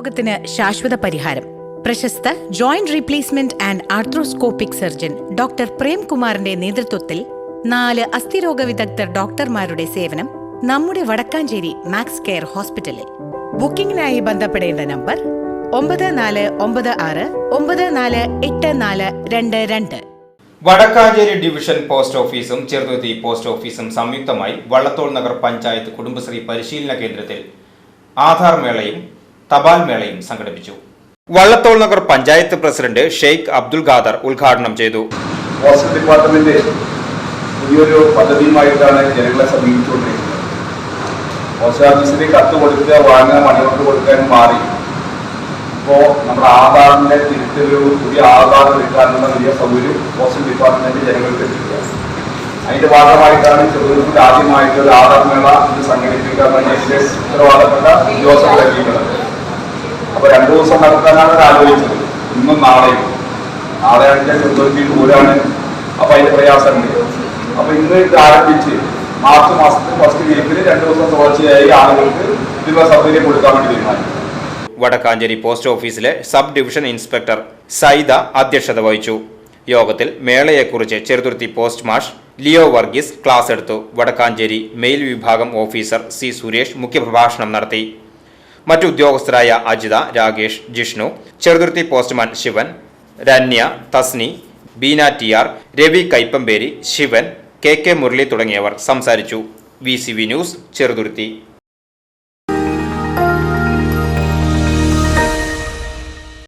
രോഗത്തിന് ശാശ്വത പരിഹാരം. പ്രശസ്ത joint replacement and arthroscopic surgeon doctor പ്രേംകുമാറിന്റെ നേതൃത്വത്തിൽ നാല് അസ്ഥിരോഗ വിദഗ്ധർ ഡോക്ടർമാരുടെ സേവനം നമ്മുടെ വടക്കാഞ്ചേരി മാക്സ് കെയർ ഹോസ്പിറ്റലിൽ. ബുക്കിംഗിനായി ബന്ധപ്പെടേണ്ട നമ്പർ ഒമ്പത് നാല് ഒമ്പത് ആറ് ഒമ്പത് നാല് എട്ട് നാല് രണ്ട് രണ്ട്. വടക്കാഞ്ചേരി ഡിവിഷൻ പോസ്റ്റ് ഓഫീസും ചെറുതുരുത്തി പോസ്റ്റ് ഓഫീസും സംയുക്തമായി വള്ളത്തോൾ നഗർ പഞ്ചായത്ത് കുടുംബശ്രീ പരിശീലന കേന്ദ്രത്തിൽ ആധാർ മേളയും തപാൽ മേളയും സംഘടിപ്പിച്ചു. വള്ളത്തോൾ നഗർ പഞ്ചായത്ത് പ്രസിഡന്റ് ഷെയ്ഖ് അബ്ദുൽ ഖാദർ ഉദ്ഘാടനം ചെയ്തു. പോസ്റ്റൽ ഡിപ്പാർട്ട്മെന്റ് പുതിയൊരു പദ്ധതിയുമായിട്ടാണ് ജനങ്ങളെ സമീപിച്ചുകൊണ്ടിരിക്കുന്നത്. പോസ്റ്റ് ഓഫീസിൽ കത്ത് കൊടുക്കുക വാങ്ങുക മണി കൊണ്ട് കൊടുക്കാൻ മാറി. ഇപ്പോൾ നമ്മുടെ ആധാറിന്റെ തിരുത്തൊരു പുതിയ ആധാർ എടുക്കാനുള്ള വലിയ സൗകര്യം പോസ്റ്റൽ ഡിപ്പാർട്ട്മെന്റ് ജനങ്ങൾക്ക് എത്തിക്കുക അതിന്റെ ഭാഗമായിട്ടാണ് ചെറുപ്പത്തിൽ ആദ്യമായിട്ട് ഒരു ആധാർ മേള ഇത് സംഘടിപ്പിക്കാൻ വേണ്ടി ഉത്തരവാദപ്പെട്ട ഉദ്യോഗസ്ഥർ എത്തിയിട്ടുള്ളത് അപ്പൊ രണ്ടു ദിവസം നടത്താനാണ് ആലോചിച്ചത്. ഇന്നും നാളെയും. നാളെ ആണെങ്കിൽ ചെറുപ്പത്തിൽ ദൂരാണ് അപ്പൊ അതിന്റെ പ്രയാസമുണ്ട് അപ്പൊ ഇന്ന് ഇത് ആരംഭിച്ച് മാർച്ച് മാസത്തിൽ ഫസ്റ്റ് വീക്കിൽ രണ്ടു ദിവസം തുടർച്ചയായി ആളുകൾക്ക് ഇതിനുള്ള സൗകര്യം കൊടുക്കാൻ വേണ്ടി തീരുമാനിച്ചു. വടക്കാഞ്ചേരി പോസ്റ്റ് ഓഫീസിലെ സബ് ഡിവിഷൻ ഇൻസ്പെക്ടർ സൈദ അധ്യക്ഷത വഹിച്ചു. യോഗത്തിൽ മേളയെക്കുറിച്ച് ചെറുതുരുത്തി പോസ്റ്റ് മാഷ് ലിയോ വർഗീസ് ക്ലാസ് എടുത്തു. വടക്കാഞ്ചേരി മെയിൽ വിഭാഗം ഓഫീസർ സി സുരേഷ് മുഖ്യപ്രഭാഷണം നടത്തി. മറ്റു ഉദ്യോഗസ്ഥരായ Ajitha Rakesh Jishnu Cheruthuruthy postman Sivan Ranya Thasni Beena T R Ravi Kaippamperi Sivan K K Murali തുടങ്ങിയവർ സംസാരിച്ചു. V C V news Cheruthuruthy.